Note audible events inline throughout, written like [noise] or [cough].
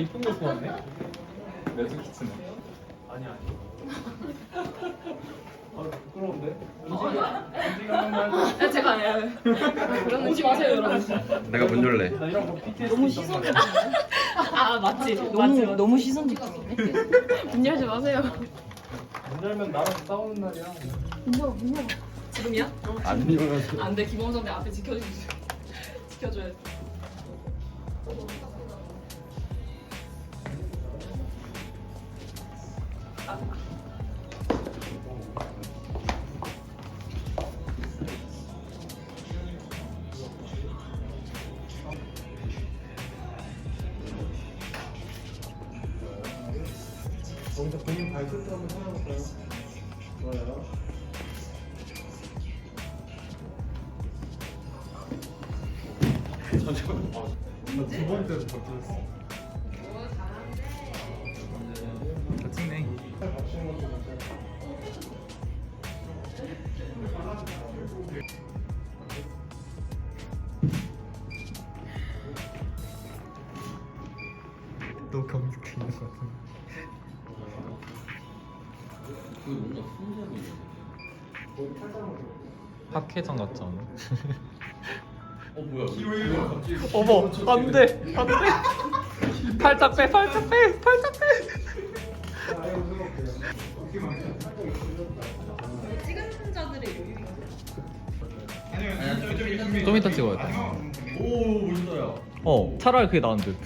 어 이쁜 거 좋아하네. 매직키트네. 아니 아니. [laughs] 아 부끄러운데. 움직이는 말. 아, 제가 아니에요. 그런 오지 마세요, 여러분. 내가 문 열래. 나 이런 거 PTSD 너무 있단 시선. 아, 맞지. 너무 맞지. 너무 시선 집중이네. 문 열지 마세요. 문 열면 나랑 싸우는 날이야. 지금이야? 안 열어서. 안 돼, 김홍 선배 앞에 지켜주지. 지켜줘야 돼. 거기서 본인 발끝도 한번 찾아볼까요? 좋아요. 나두 번째로 버텼어. 다 찍네. 맞추는 것도 괜찮아. 거기 팔짱을 학회장 같지 않아? [laughs] 어 뭐야? 히로이가 갑자기 [laughs] 어머, 안 돼, 안 돼. 팔짝 빼, 팔짝 빼, 팔짝. 찍은 자들의 여유. 준비. 좀 이따 찍어야 돼. 오 멋있어요. 어, 차라리 그게 나은 듯.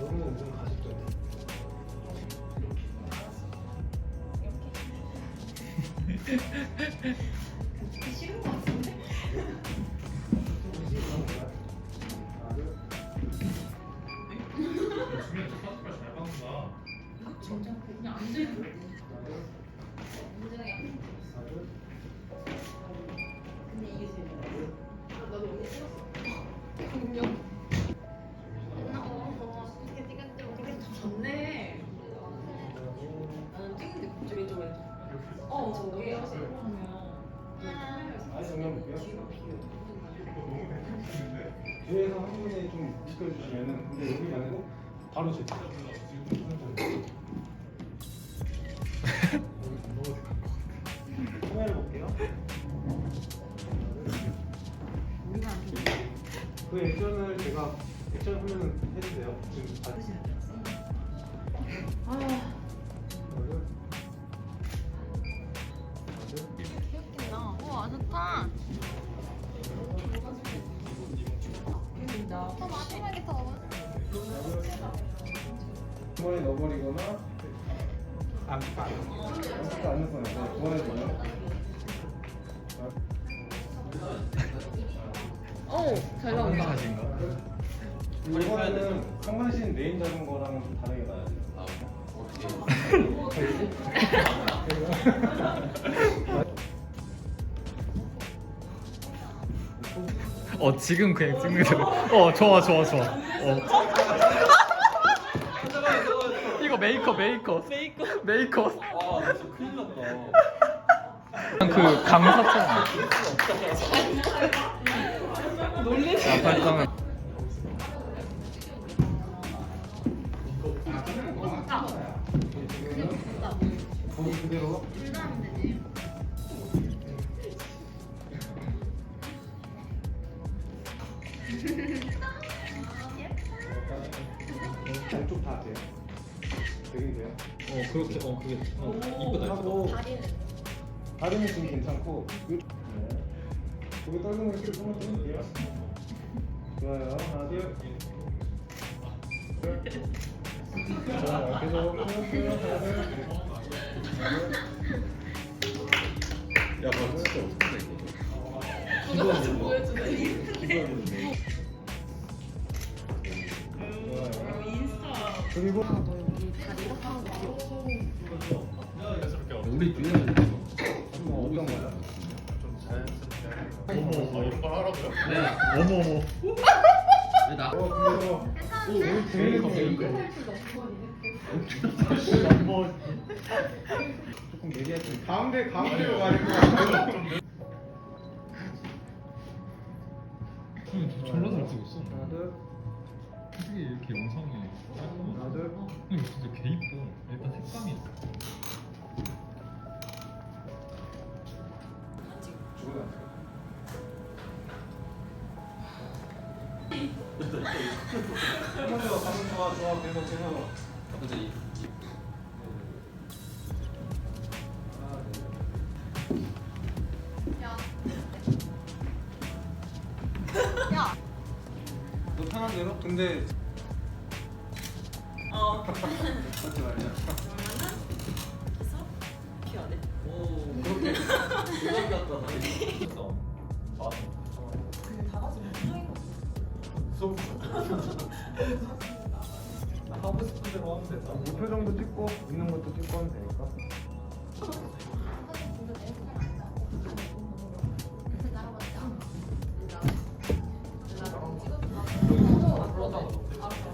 너는 눈 가식도 진짜 그냥 앉아있고. 근데 이게 제일 나도 여기 찍었어. 뒤에서 한 분이 좀 지켜주시면은 근데 여기 말고 바로 제. 카메라 볼게요. 그 액션을 제가 액션 하면은 해주세요. 지금 다 아, 주머니 넣어버리거나 안 안. 안안 넣어요. 주머니 넣으면. 어, 잘 나온다. 이거는 상반신 레인 잡은 거랑은 좀 다르게 나야 돼요. 어, 지금 그냥 찍는 대로. 어, 좋아, 좋아, 좋아. 어. [laughs] 메이커, 메이커. 메이커. 메이커. 아 진짜 큰일 났다. 그 강사처럼. 놀리지. 아. 거기 그대로. 그렇게 어 그게 어, 이쁘다 이쁘다. 하고 다리는 다른 느낌 괜찮고 요- 고개 떨구는 식으로 좀 돼요 좋아요 하나 둘 셋. 계속 하나 야, 너 진짜 어떻게 된 거야? 좀 보여주네. 둘 좋아요 그리고 우리 다리 뒤에 뭐 어떤 거야? 어머 이런 걸 하라고요? 네. 어머 어머. 왜 나? 어 그래서 우리 재밌는 게 조금 예리했더니 가운데 가운데로 같아요. 졸라 잘 찍었어. 하나 둘 어떻게 이렇게 영상이 하나 둘. 좋아 좋아 계속 계속. 근데 야. 야. 너 편한 대로? 근데 어. 하지 말자. 그러면은 계속 피워야 돼. 오 그렇게 그만 같다. 근데 다 무서운 거. 하고 싶은 대로 하면 된다. 목표 정도 찍고 있는 것도 찍고 하면 되니까. 나